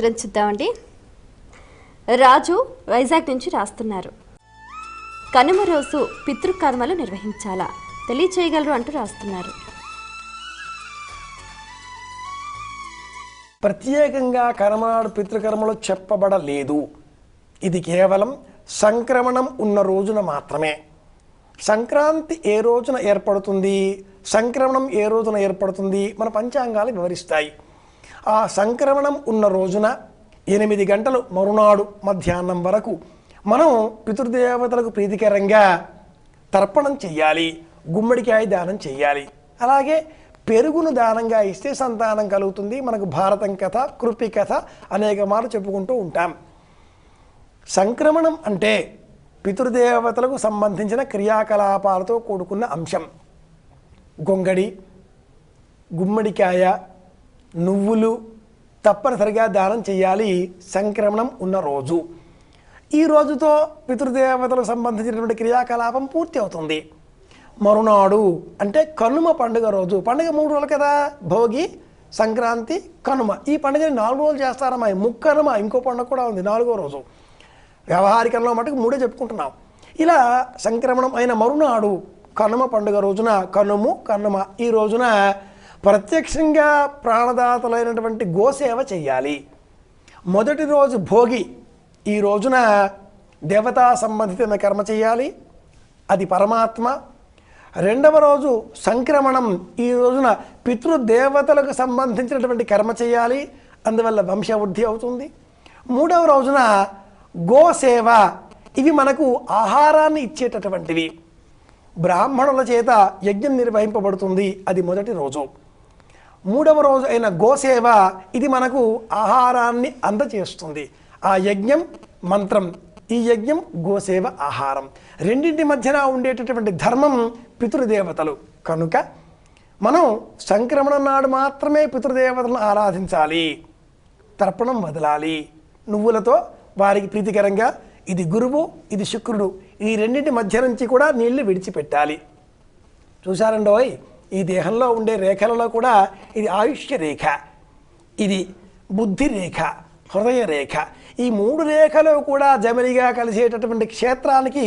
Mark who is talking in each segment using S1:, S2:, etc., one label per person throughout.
S1: ఉత్తరం చూద్దామండి. రాజు వైజాగ్ నుంచి రాస్తున్నారు. కనుమ రోజు పితృకర్మలు నిర్వహించాలా? తెలియచేయగలరు అంటూ రాస్తున్నారు.
S2: ప్రత్యేకంగా కర్మనాడు పితృకర్మలు చెప్పబడలేదు. ఇది కేవలం సంక్రమణం ఉన్న రోజున మాత్రమే. సంక్రాంతి ఏ రోజున ఏర్పడుతుంది? సంక్రమణం ఏ రోజున ఏర్పడుతుంది? మన పంచాంగాలు వివరిస్తాయి. ఆ సంక్రమణం ఉన్న రోజున ఎనిమిది గంటలు మరునాడు మధ్యాహ్నం వరకు మనం పితృదేవతలకు ప్రీతికరంగా తర్పణం చెయ్యాలి గుమ్మడికాయ దానం చెయ్యాలి. అలాగే పెరుగును దానంగా ఇస్తే సంతానం కలుగుతుంది. మనకు భారతం కథ కృపి కథ అనేక మార్లు చెప్పుకుంటూ ఉంటాం. సంక్రమణం అంటే పితృదేవతలకు సంబంధించిన క్రియాకలాపాలతో కూడుకున్న అంశం. గొంగడి గుమ్మడికాయ నువ్వులు తప్పనిసరిగా దానం చేయాలి సంక్రమణం ఉన్న రోజు. ఈ రోజుతో పితృదేవతలకు సంబంధించినటువంటి క్రియాకలాపం పూర్తి అవుతుంది. మరునాడు అంటే కనుమ పండుగ రోజు. పండుగ మూడు రోజులు కదా? భోగి సంక్రాంతి కనుమ. ఈ పండుగని నాలుగు రోజులు చేస్తారమ్మా. ముక్కనుమ ఇంకో పండుగ కూడా ఉంది నాలుగో రోజు. వ్యవహారికంలో మటుకు మూడే చెప్పుకుంటున్నాం. ఇలా సంక్రమణం అయిన మరునాడు కనుమ పండుగ రోజున కనుము కనుమ ఈ రోజున ప్రత్యక్షంగా ప్రాణదాతలైనటువంటి గోసేవ చెయ్యాలి. మొదటి రోజు భోగి ఈ రోజున దేవతా సంబంధితమైన కర్మ చేయాలి అది పరమాత్మ. రెండవ రోజు సంక్రమణం ఈ రోజున పితృదేవతలకు సంబంధించినటువంటి కర్మ చేయాలి అందువల్ల వంశవృద్ధి అవుతుంది. మూడవ రోజున గోసేవ ఇవి మనకు ఆహారాన్ని ఇచ్చేటటువంటివి. బ్రాహ్మణుల చేత యజ్ఞం నిర్వహింపబడుతుంది. అది మొదటి రోజు. మూడవ రోజు అయిన గోసేవ ఇది మనకు ఆహారాన్ని అందచేస్తుంది. ఆ యజ్ఞం మంత్రం ఈ యజ్ఞం గోసేవ ఆహారం. రెండింటి మధ్యన ఉండేటటువంటి ధర్మం పితృదేవతలు. కనుక మనం సంక్రమణం నాడు మాత్రమే పితృదేవతలను ఆరాధించాలి. తర్పణం వదలాలి. నువ్వులతో వారికి ప్రీతికరంగా ఇది గురువు ఇది శుక్రుడు ఈ రెండింటి మధ్య నుంచి కూడా నీళ్ళు విడిచిపెట్టాలి. చూశారండోయ్? ఈ దేహంలో ఉండే రేఖలలో కూడా ఇది ఆయుష్య రేఖ ఇది బుద్ధి రేఖ హృదయ రేఖ. ఈ మూడు రేఖలు కూడా జమలిగా కలిసేటటువంటి క్షేత్రానికి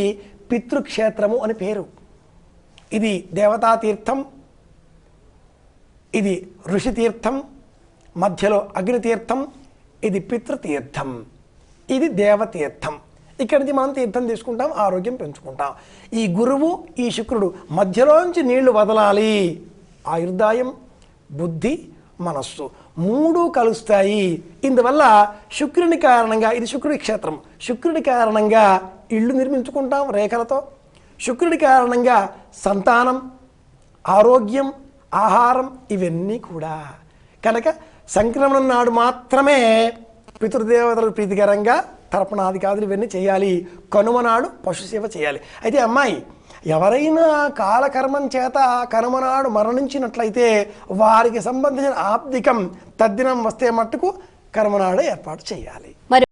S2: పితృక్షేత్రము అని పేరు. ఇది దేవతా తీర్థం ఇది ఋషితీర్థం మధ్యలో అగ్నితీర్థం ఇది పితృతీర్థం ఇది దేవతీర్థం ఇక్కడిది నుంచి మనం తీర్థం తీసుకుంటాం ఆరోగ్యం పెంచుకుంటాం. ఈ గురువు ఈ శుక్రుడు మధ్యలోంచి నీళ్ళు వదలాలి. ఆయుర్దాయం బుద్ధి మనస్సు మూడు కలుస్తాయి. ఇందువల్ల శుక్రుని కారణంగా ఇది శుక్రుడి క్షేత్రం. శుక్రుడి కారణంగా ఇళ్ళు నిర్మించుకుంటాం రేఖలతో. శుక్రుడి కారణంగా సంతానం ఆరోగ్యం ఆహారం ఇవన్నీ కూడా. కనుక సంక్రమణం నాడు మాత్రమే పితృదేవతలు ప్రీతికరంగా తర్పణాదికాదులు ఇవన్నీ చేయాలి. కనుమనాడు పశుసేవ చేయాలి. అయితే అమ్మాయి ఎవరైనా కాలకర్మం చేత కనుమనాడు మరణించినట్లయితే వారికి సంబంధించిన ఆబ్దికం తద్దినం వస్తే మట్టుకు కర్మనాడు ఏర్పాటు చేయాలి.
S1: మరి